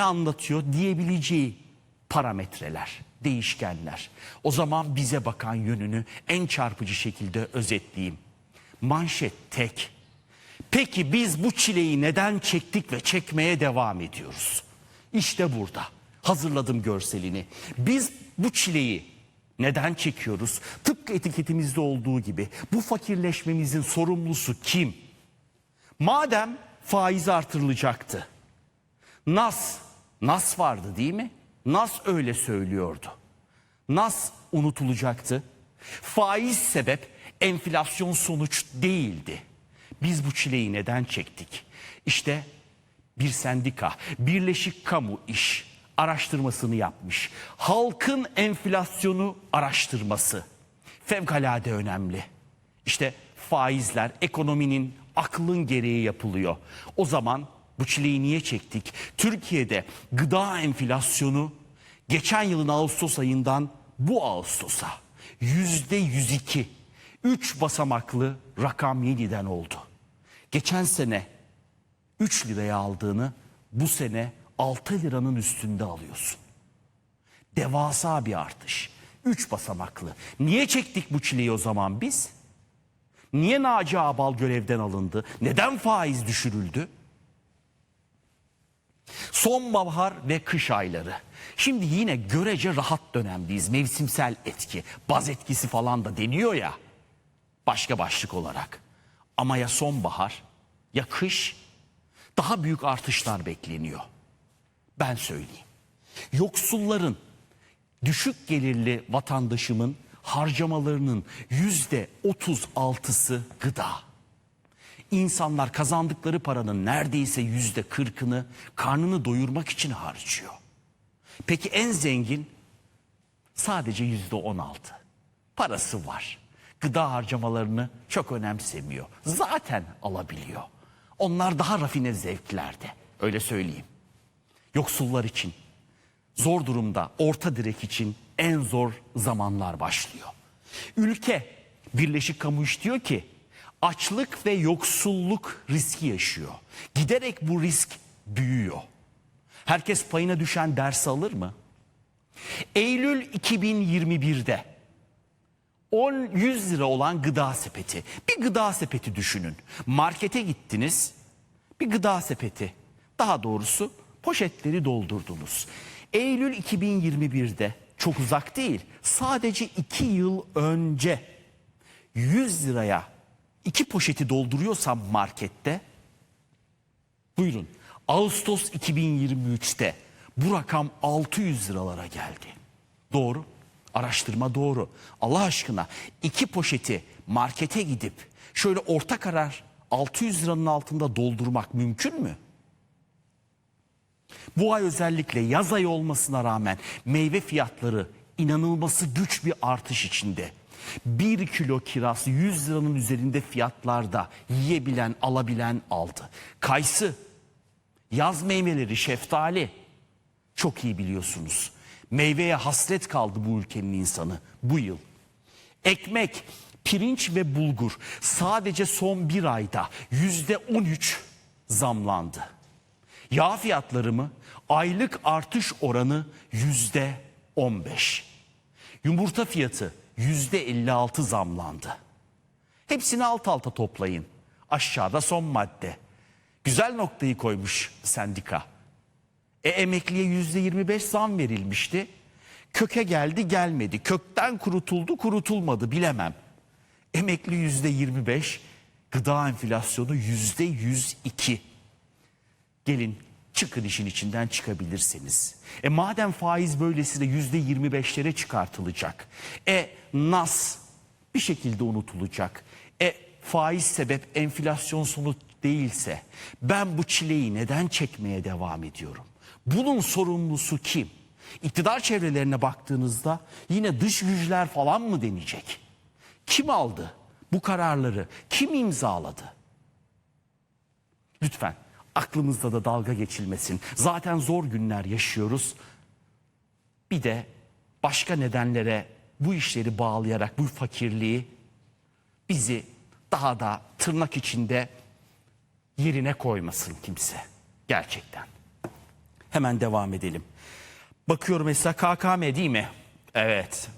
anlatıyor diyebileceği parametreler, değişkenler. O zaman bize bakan yönünü en çarpıcı şekilde özetleyeyim. Manşet tek. Peki biz bu çileyi neden çektik ve çekmeye devam ediyoruz? İşte burada. Hazırladım görselini. Biz bu çileyi neden çekiyoruz? Tıpkı etiketimizde olduğu gibi bu fakirleşmemizin sorumlusu kim? Madem faiz artırılacaktı. Nas, Nas vardı değil mi? Nas öyle söylüyordu. Nas unutulacaktı. Faiz sebep, enflasyon sonuç değildi. Biz bu çileyi neden çektik? İşte bir sendika, Birleşik Kamu İş araştırmasını yapmış. Halkın enflasyonu araştırması. Fevkalade önemli. İşte faizler ekonominin aklın gereği yapılıyor. O zaman bu çileyi niye çektik? Türkiye'de gıda enflasyonu geçen yılın Ağustos ayından bu Ağustos'a yüzde 102. Üç basamaklı rakam yeniden oldu. Geçen sene 3 liraya aldığını bu sene 6 liranın üstünde alıyorsun. Devasa bir artış. 3 basamaklı. Niye çektik bu çileyi o zaman biz? Niye Naci Abal görevden alındı? Neden faiz düşürüldü? Sonbahar ve kış ayları. Şimdi yine görece rahat dönemdeyiz. Mevsimsel etki, baz etkisi falan da deniyor ya. Başka başlık olarak. Ama ya sonbahar ya kış daha büyük artışlar bekleniyor. Ben söyleyeyim. Yoksulların, düşük gelirli vatandaşımın harcamalarının yüzde otuz altısı gıda. İnsanlar kazandıkları paranın neredeyse yüzde kırkını karnını doyurmak için harcıyor. Peki en zengin sadece yüzde on altı. Parası var. Gıda harcamalarını çok önemsemiyor. Zaten alabiliyor. Onlar daha rafine zevklerde. Öyle söyleyeyim. Yoksullar için, zor durumda, orta direk için en zor zamanlar başlıyor. Ülke Birleşik Kamu İş diyor ki açlık ve yoksulluk riski yaşıyor. Giderek bu risk büyüyor. Herkes payına düşen ders alır mı? Eylül 2021'de 10 100 lira olan gıda sepeti. Bir gıda sepeti düşünün. Markete gittiniz. Bir gıda sepeti. Daha doğrusu poşetleri doldurdunuz. Eylül 2021'de çok uzak değil. Sadece 2 yıl önce 100 liraya iki poşeti dolduruyorsam markette buyurun Ağustos 2023'te bu rakam 600 liralara geldi. Doğru. Araştırma doğru. Allah aşkına iki poşeti markete gidip şöyle orta karar 600 liranın altında doldurmak mümkün mü? Bu ay özellikle yaz ayı olmasına rağmen meyve fiyatları inanılması güç bir artış içinde. Bir kilo kiraz 100 liranın üzerinde fiyatlarda yiyebilen alabilen aldı. Kayısı, yaz meyveleri, şeftali çok iyi biliyorsunuz. Meyveye hasret kaldı bu ülkenin insanı bu yıl. Ekmek, pirinç ve bulgur sadece son bir ayda yüzde 13 zamlandı. Yağ fiyatları mı? Aylık artış oranı yüzde 15. Yumurta fiyatı yüzde 56 zamlandı. Hepsini alt alta toplayın. Aşağıda son madde. Güzel noktayı koymuş sendika. E emekliye yüzde 25 zam verilmişti. Köke geldi gelmedi. Kökten kurutuldu kurutulmadı bilemem. Emekli yüzde 25, gıda enflasyonu yüzde 102. Gelin çıkın işin içinden çıkabilirseniz. E madem faiz böylesine yüzde 25'lere çıkartılacak. E nas bir şekilde unutulacak. E faiz sebep enflasyon sonuç değilse ben bu çileyi neden çekmeye devam ediyorum? Bunun sorumlusu kim? İktidar çevrelerine baktığınızda yine dış güçler falan mı deneyecek? Kim aldı bu kararları? Kim imzaladı? Lütfen aklımızda da dalga geçilmesin. Zaten zor günler yaşıyoruz. Bir de başka nedenlere bu işleri bağlayarak bu fakirliği bizi daha da tırnak içinde yerine koymasın kimse. Gerçekten. Hemen devam edelim. Bakıyorum mesela KKM değil mi? Evet.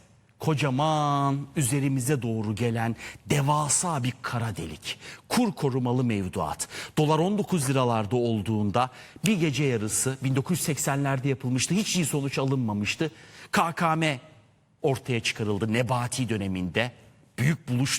Kocaman üzerimize doğru gelen devasa bir kara delik. Kur korumalı mevduat. Dolar 19 liralarda olduğunda bir gece yarısı 1980'lerde yapılmıştı. Hiç iyi sonuç alınmamıştı. KKM ortaya çıkarıldı Nebati döneminde. Büyük buluş